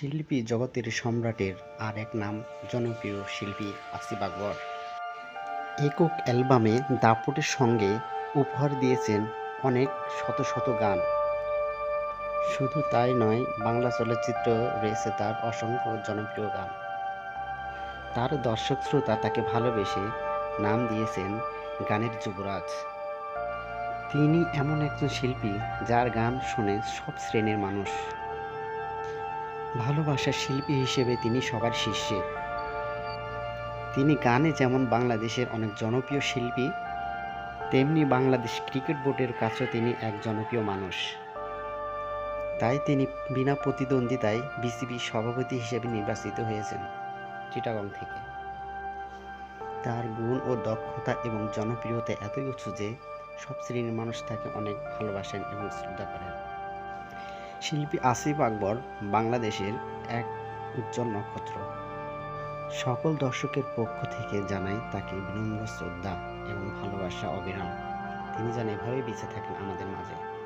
শিল্পী জগতের সম্রাটের আর এক নাম জনপ্রিয় শিল্পী আসিফ আকবর। একক অ্যালবামে দাপটের সঙ্গে উপহার দিয়েছেন অনেক শত শত গান। শুধু তাই নয়, বাংলা চলচ্চিত্র রয়েছে তার অসংখ্য জনপ্রিয় গান। তার দর্শক শ্রোতা তাকে ভালোবেসে নাম দিয়েছেন গানের যুবরাজ। তিনি এমন একজন শিল্পী যার গান শুনে সব শ্রেণির মানুষ ভালোবাসার শিল্পী হিসেবে তিনি সবার শীর্ষে। তিনি গানে যেমন বাংলাদেশের অনেক জনপ্রিয় শিল্পী, তেমনি বাংলাদেশ ক্রিকেট বোর্ডের কাছেও তিনি এক জনপ্রিয় মানুষ। তাই তিনি বিনা প্রতিদ্বন্দ্বিতায় বিসিবি সভাপতি হিসেবে নির্বাচিত হয়েছেন চিটাগং থেকে। তার গুণ ও দক্ষতা এবং জনপ্রিয়তা এতই উঁচু যে সব শ্রেণির মানুষ তাকে অনেক ভালোবাসেন এবং শ্রদ্ধা করেন। শিল্পী আসিফ আকবর বাংলাদেশের এক উজ্জ্বল নক্ষত্র। সকল দর্শকের পক্ষ থেকে জানাই তাকে বিনম্র শ্রদ্ধা এবং ভালোবাসা অবিরাম। তিনি যেন এভাবেই বেঁচে থাকেন আমাদের মাঝে।